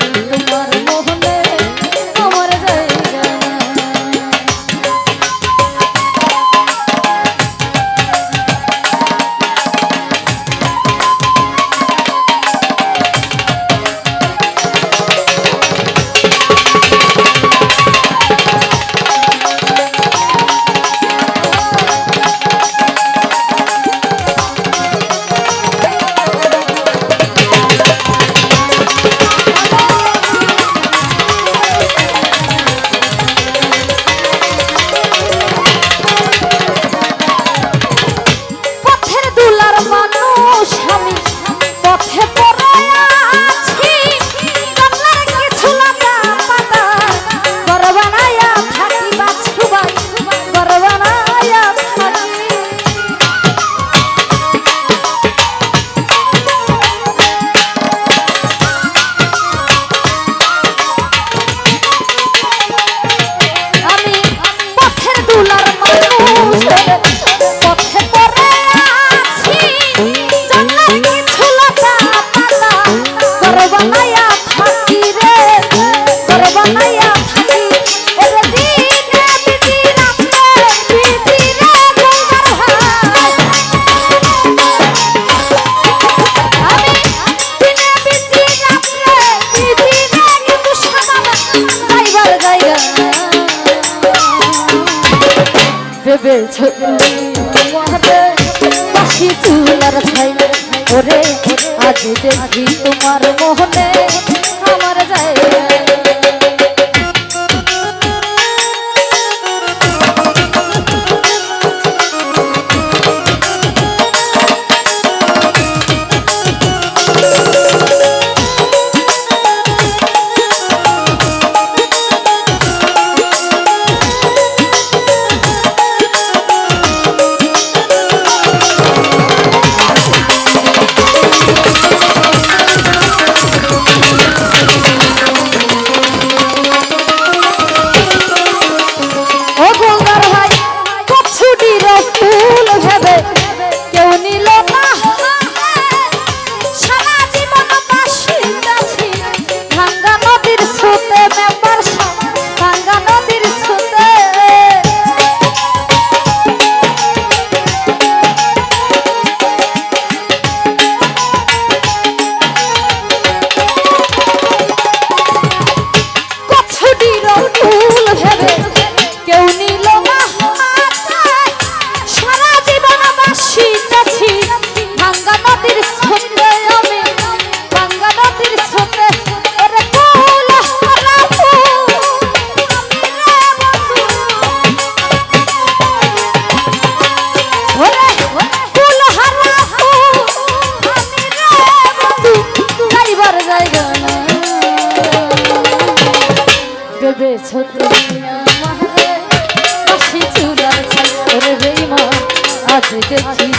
Música ছড়ি তোমারে পাখি চুলার ছাই ওরে আজ দেখি তোমার মোহনে আমার যায় দেখেছি।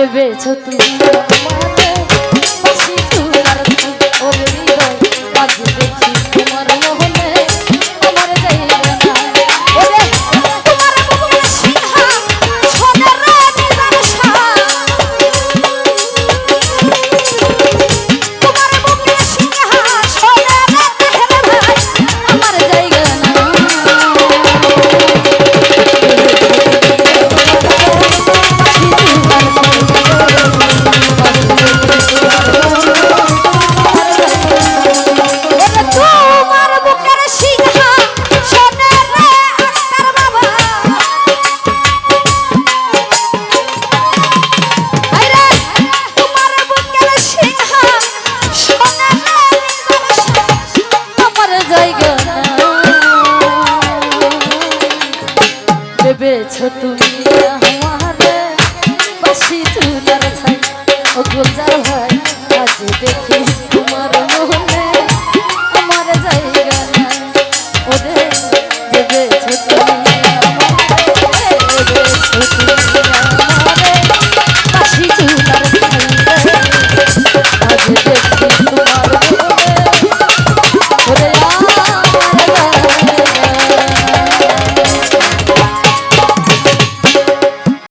ভেবেছ তুমি।